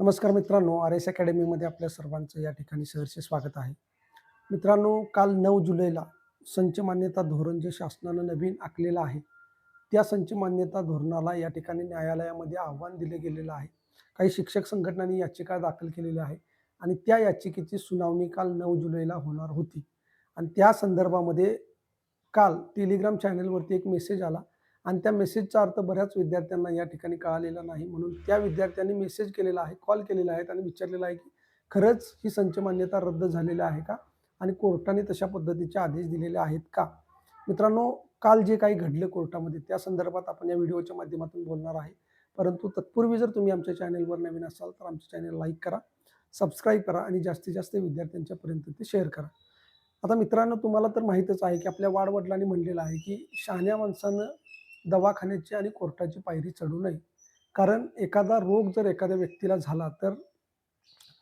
नमस्कार मित्रांनो R S अकॅडमीमध्ये आपल्या सर्वांचं या ठिकाणी सहर्ष स्वागत आहे. मित्रांनो काल नऊ जुलैला संच मान्यता धोरण जे शासनानं नवीन आखलेलं आहे त्या संच मान्यता धोरणाला या ठिकाणी न्यायालयामध्ये आव्हान दिले गेलेलं आहे. काही शिक्षक संघटनांनी याचिका दाखल केलेल्या आहे आणि त्या याचिकेची सुनावणी काल नऊ जुलैला होणार होती. आणि त्या संदर्भामध्ये काल टेलिग्राम चॅनलवरती एक मेसेज आला आणि त्या मेसेजचा अर्थ बऱ्याच विद्यार्थ्यांना या ठिकाणी कळालेला नाही. म्हणून त्या विद्यार्थ्यांनी मेसेज केलेला आहे कॉल केलेला आहे आणि विचारलेला आहे की खरंच ही संच मान्यता रद्द झालेली आहे का? आणि कोर्टाने तशा पद्धतीचे आदेश दिलेले आहेत का? मित्रांनो काल जे काही घडलं कोर्टामध्ये त्या संदर्भात आपण या व्हिडिओच्या माध्यमातून बोलणार आहे. परंतु तत्पूर्वी जर तुम्ही आमच्या चॅनेलवर नवीन असाल तर आमच्या चॅनल लाईक करा सबस्क्राईब करा आणि जास्तीत जास्त विद्यार्थ्यांच्यापर्यंत ते शेअर करा. आता मित्रांनो तुम्हाला तर माहीतच आहे की आपल्या वाडवडिलांनी म्हणलेलं आहे की शहाण्या माणसानं दवाखान्याची आणि कोर्टाची पायरी चढू नये. कारण एखादा रोग जर एखाद्या व्यक्तीला झाला तर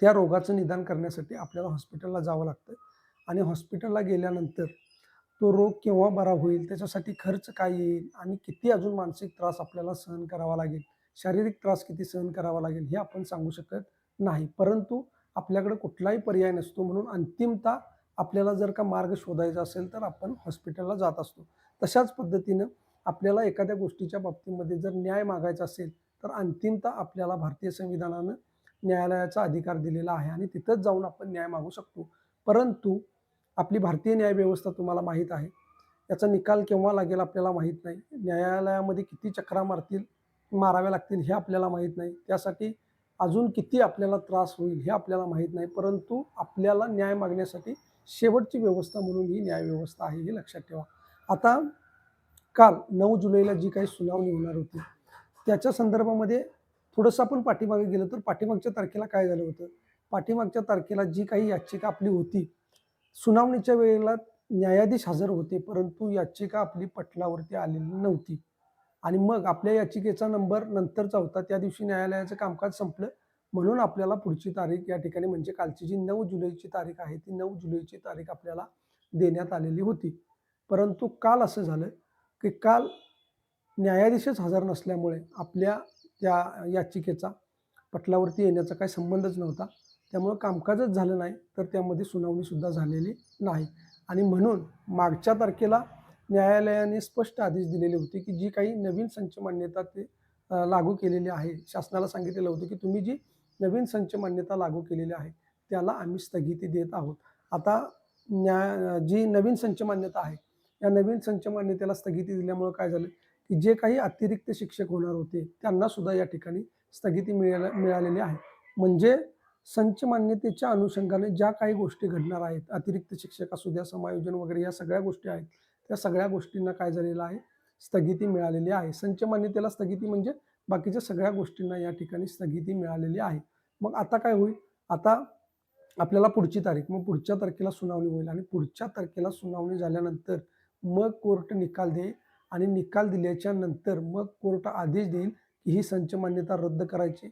त्या रोगाचं निदान करण्यासाठी आपल्याला हॉस्पिटलला जावं लागतं. आणि हॉस्पिटलला गेल्यानंतर तो रोग केव्हा बरा होईल त्याच्यासाठी खर्च काय येईल आणि किती अजून मानसिक त्रास आपल्याला सहन करावा लागेल शारीरिक त्रास किती सहन करावा लागेल हे आपण सांगू शकत नाही. परंतु आपल्याकडे कुठलाही पर्याय नसतो म्हणून अंतिमता आपल्याला जर का मार्ग शोधायचा असेल तर आपण हॉस्पिटलला जात असतो. तशाच पद्धतीनं आपल्याला एखाद्या गोष्टीच्या बाबतीमध्ये जर न्याय मागायचा असेल तर अंतिमतः आपल्याला भारतीय संविधानानं न्यायालयाचा अधिकार दिलेला आहे आणि तिथंच जाऊन आपण न्याय मागू शकतो. परंतु आपली भारतीय न्यायव्यवस्था तुम्हाला माहीत आहे. याचा निकाल केव्हा लागेल आपल्याला माहीत नाही. न्यायालयामध्ये किती चक्रा मारतील माराव्या लागतील हे आपल्याला माहीत नाही. त्यासाठी अजून किती आपल्याला त्रास होईल हे आपल्याला माहीत नाही. परंतु आपल्याला न्याय मागण्यासाठी शेवटची व्यवस्था म्हणून ही न्यायव्यवस्था आहे हे लक्षात ठेवा. आता काल नऊ जुलैला जी काही सुनावणी होणार होती त्याच्या संदर्भामध्ये थोडंसं आपण पाठीमागे गेलो तर पाठीमागच्या तारखेला काय झालं होतं? पाठीमागच्या तारखेला जी काही याचिका आपली होती सुनावणीच्या वेळेला न्यायाधीश हजर होते परंतु याचिका आपली पटलावरती आलेली नव्हती. आणि मग आपल्या याचिकेचा नंबर नंतरचा होता त्या दिवशी न्यायालयाचं कामकाज संपलं. म्हणून आपल्याला पुढची तारीख या ठिकाणी म्हणजे कालची जी नऊ जुलैची तारीख आहे ती नऊ जुलैची तारीख आपल्याला देण्यात आलेली होती. परंतु काल असं झालं की काल न्यायाधीशच हजर नसल्यामुळे आपल्या त्या याचिकेचा पटलावरती येण्याचा काही संबंधच नव्हता. त्यामुळं कामकाजच झालं नाही तर त्यामध्ये सुनावणीसुद्धा झालेली नाही. आणि म्हणून मागच्या तारखेला न्यायालयाने स्पष्ट आदेश दिलेले होते की जी काही नवीन संच मान्यता ते लागू केलेली आहे शासनाला सांगितलेलं होतं की तुम्ही जी नवीन संच मान्यता लागू केलेली आहे त्याला आम्ही स्थगिती देत आहोत. आता न्याय जी नवीन संच मान्यता आहे या नवीन संच मान्यतेला स्थगिती दिल्यामुळं काय झालं? की जे काही अतिरिक्त शिक्षक होणार होते त्यांना सुद्धा या ठिकाणी स्थगिती मिळाल्या मिळालेली आहे. म्हणजे संच मान्यतेच्या अनुषंगाने ज्या काही गोष्टी घडणार आहेत अतिरिक्त शिक्षक असू द्या समायोजन वगैरे या सगळ्या गोष्टी आहेत त्या सगळ्या गोष्टींना काय झालेलं आहे? स्थगिती मिळालेली आहे. संच मान्यतेला स्थगिती म्हणजे बाकीच्या सगळ्या गोष्टींना या ठिकाणी स्थगिती मिळालेली आहे. मग आता काय होईल? आता आपल्याला पुढची तारीख मग पुढच्या तारखेला सुनावणी होईल आणि पुढच्या तारखेला सुनावणी झाल्यानंतर मग कोर्ट निकाल देईल आणि निकाल दिल्याच्या नंतर मग कोर्ट आदेश देईल की ही संच मान्यता रद्द करायची.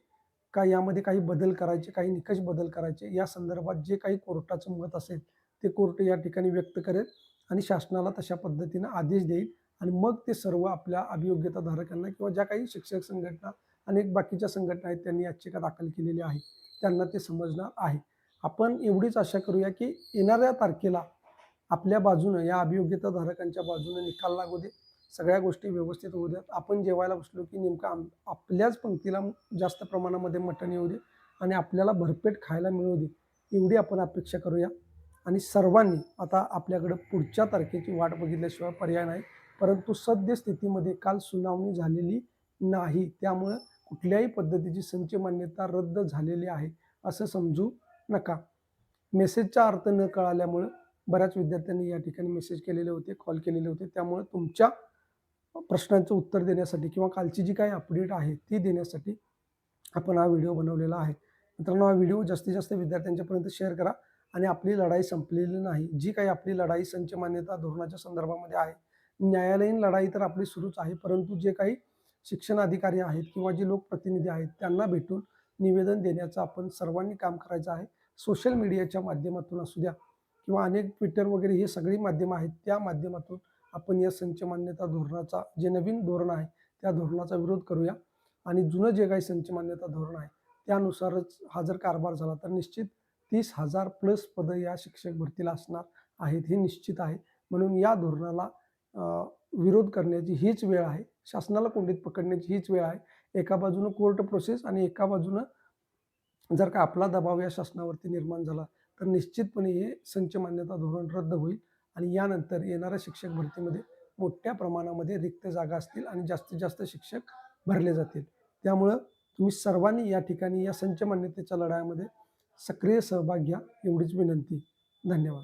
का यामध्ये काही बदल करायचे काही निकष बदल करायचे या संदर्भात जे काही कोर्टाचं मत असेल ते कोर्ट या ठिकाणी व्यक्त करेल आणि शासनाला तशा पद्धतीनं आदेश देईल आणि मग ते सर्व आपल्या अभियोग्यताधारकांना किंवा ज्या काही शिक्षक संघटना अनेक बाकीच्या संघटना आहेत त्यांनी याचिका दाखल केलेली आहे त्यांना ते समजणार आहे. आपण एवढीच आशा करूया की येणाऱ्या तारखेला आपल्या बाजूनं या अभियोग्यताधारकांच्या बाजूनं निकाल लागू दे. सगळ्या गोष्टी व्यवस्थित होऊ द्यात. आपण जेवायला बसलो की नेमकं आम आपल्याच पंक्तीला जास्त प्रमाणामध्ये मटण येऊ दे आणि आपल्याला भरपेट खायला मिळू दे एवढी आपण अपेक्षा करूया. आणि सर्वांनी आता आपल्याकडं पुढच्या तारखेची वाट बघितल्याशिवाय पर्याय नाही परंतु सद्यस्थितीमध्ये काल सुनावणी झालेली नाही. त्यामुळं कुठल्याही पद्धतीची संच मान्यता रद्द झालेली आहे असं समजू नका. मेसेजचा अर्थ न कळाल्यामुळं बऱ्याच विद्यार्थ्यांनी या ठिकाणी मेसेज केलेले होते कॉल केलेले होते. त्यामुळे तुमच्या प्रश्नांचं उत्तर देण्यासाठी किंवा कालची जी काही अपडेट आहे ती देण्यासाठी आपण हा व्हिडिओ बनवलेला आहे. मित्रांनो हा व्हिडिओ जास्तीत जास्त विद्यार्थ्यांच्यापर्यंत शेअर करा आणि आपली लढाई संपलेली नाही. जी काही आपली लढाई संच मान्यता धोरणाच्या संदर्भामध्ये आहे न्यायालयीन लढाई तर आपली सुरूच आहे परंतु जे काही शिक्षण अधिकारी आहेत किंवा जे लोकप्रतिनिधी आहेत त्यांना भेटून निवेदन देण्याचं आपण सर्वांनी काम करायचं आहे. सोशल मीडियाच्या माध्यमातून असू द्या किंवा अनेक ट्विटर वगैरे हे सगळी माध्यमं आहेत. त्या माध्यमातून आपण या संच मान्यता धोरणाचा जे नवीन धोरण आहे त्या धोरणाचा विरोध करूया. आणि जुनं जे काही संच मान्यता धोरण आहे त्यानुसारच हा जर कारभार झाला तर निश्चित तीस हजार प्लस पदं या शिक्षक भरतीला असणार आहेत हे निश्चित आहे. म्हणून या धोरणाला विरोध करण्याची हीच वेळ आहे. शासनाला कोंडीत पकडण्याची हीच वेळ आहे. एका बाजूनं कोर्ट प्रोसेस आणि एका बाजूनं जर का आपला दबाव या शासनावरती निर्माण झाला तर निश्चितपणे हे संच मान्यता धोरण रद्द होईल आणि यानंतर येणाऱ्या शिक्षक भरतीमध्ये मोठ्या प्रमाणामध्ये रिक्त जागा असतील आणि जास्तीत जास्त शिक्षक भरले जातील. त्यामुळं तुम्ही सर्वांनी या ठिकाणी या संच मान्यतेच्या लढाईमध्ये सक्रिय सहभाग घ्या एवढीच विनंती. धन्यवाद.